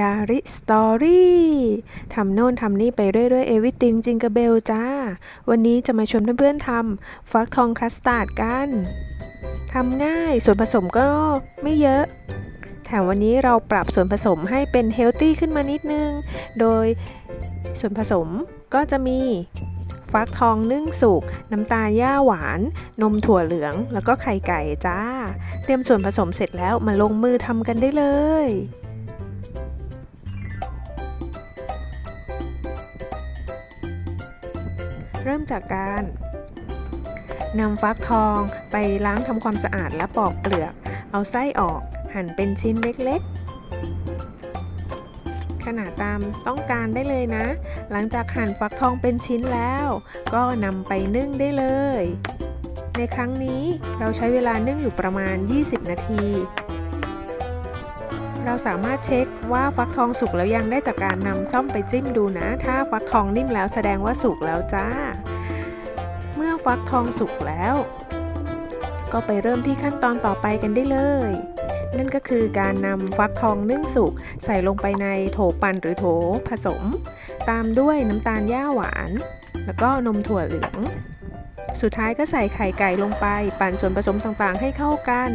ดาริสตอรี่ทำโน่นทำนี่ไปเรื่อยๆเอวิติงจิงก e เบลจ้า วันนี้จะมาชวนเพื่อนๆทำฟักทองคัสตาร์ดกันทำง่ายส่วนผสมก็ไม่เยอะแถมวันนี้เราปรับส่วนผสมให้เป็นเฮลตี้ขึ้นมานิดนึง โดยส่วนผสมก็จะมีฟักทองนึ่งสุก น้ำตาลย่าหวาน นมถั่วเหลือง แล้วก็ไข่ไก่จ้า เตรียมส่วนผสมเสร็จแล้วมาลงมือทำกันได้เลย เริ่มจากการนำฟักทองไปล้างทำความสะอาดและปอกเปลือก เอาไส้ออกหั่นเป็นชิ้นเล็กๆ ขนาดตามต้องการได้เลยนะ หลังจากหั่นฟักทองเป็นชิ้นแล้ว ก็นำไปนึ่งได้เลย ในครั้งนี้เราใช้เวลานึ่งอยู่ประมาณ 20 นาที เราสามารถเช็คว่าฟักทองสุกแล้วยังได้จากการนำซ่อมไปจิ้มดูนะ ถ้าฟักทองนิ่มแล้วแสดงว่าสุกแล้วจ้า เมื่อฟักทองสุกแล้ว ก็ไปเริ่มที่ขั้นตอนต่อไปกันได้เลย นั่นก็คือการนำฟักทองนึ่งสุกใส่ลงไปในโถปั่นหรือโถผสม ตามด้วยน้ำตาลย่าหวาน แล้วก็นมถั่วเหลือง สุดท้ายก็ใส่ไข่ไก่ลงไป ปั่นส่วนผสมต่างๆ ให้เข้ากัน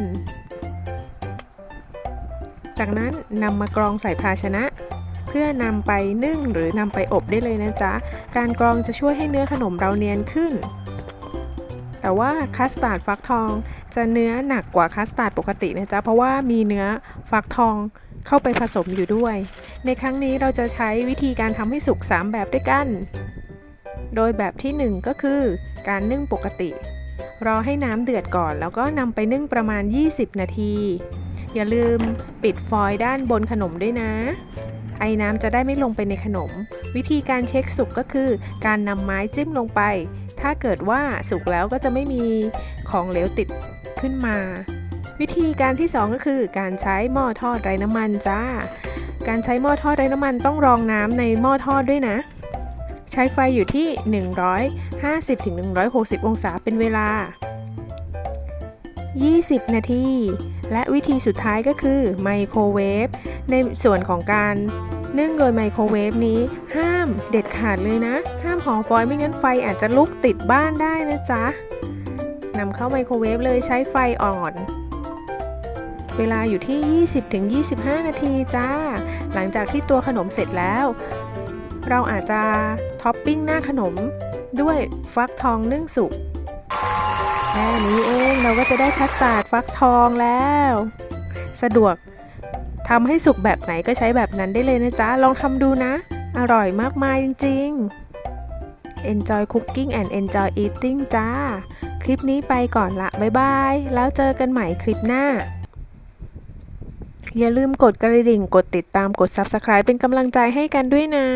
จากนั้นนำมากรองใส่ภาชนะ เพื่อนำไปนึ่งหรือนำไปอบได้เลยนะจ๊ะ การกรองจะช่วยให้เนื้อขนมเราเนียนขึ้น แต่ว่าคัสตาร์ดฟักทองจะเนื้อหนักกว่าคัสตาร์ดปกตินะจ๊ะ เพราะว่ามีเนื้อฟักทองเข้าไปผสมอยู่ด้วย ในครั้งนี้เราจะใช้วิธีการทำให้สุก 3 แบบด้วยกัน โดยแบบที่ 1 ก็คือ การนึ่งปกติ รอให้น้ำเดือดก่อน แล้วก็นำไปนึ่งประมาณ 20 นาที อย่าลืมปิดฟอยล์ด้านบนขนมด้วยนะ ไอ้น้ำจะได้ไม่ลงไปในขนม วิธีการเช็คสุกก็คือ การนำไม้จิ้มลงไป ถ้าเกิดว่าสุกแล้วก็จะไม่มีของเหลวติดขึ้นมา วิธีการที่ 2 ก็คือ การใช้หม้อทอดไร้น้ำมันจ้า การใช้หม้อทอดไร้น้ำมันต้องรองน้ำในหม้อทอดด้วยนะ ใช้ไฟอยู่ที่ 150-160 องศาเป็นเวลา 20 นาที และวิธีสุดท้ายก็คือไมโครเวฟ ในส่วนของการนึ่งโดยไมโครเวฟนี้ห้ามเด็ดขาดเลยนะ ห้ามห่อฟอยล์ไม่งั้นไฟอาจจะลุกติดบ้านได้นะจ๊ะนำเข้าไมโครเวฟเลยใช้ไฟอ่อน เวลาอยู่ที่ 20-25 นาทีจ้า หลังจากที่ตัวขนมเสร็จแล้ว เราอาจจะท็อปปิ้งหน้าขนมด้วยฟักทองนึ่งสุก แค่นี้เองเราก็จะได้คัสตาร์ดฟักทองแล้ว สะดวกทำให้สุกแบบไหนก็ใช้แบบนั้นได้เลยนะจ๊ะ ลองทำดูนะ อร่อยมากมายจริง ๆ Enjoy cooking and enjoy eating จ้า คลิปนี้ไปก่อนละ บ๊ายบาย แล้วเจอกันใหม่คลิปหน้า อย่าลืมกดกระดิ่ง กดติดตาม กด Subscribe เป็นกำลังใจให้กันด้วยนะ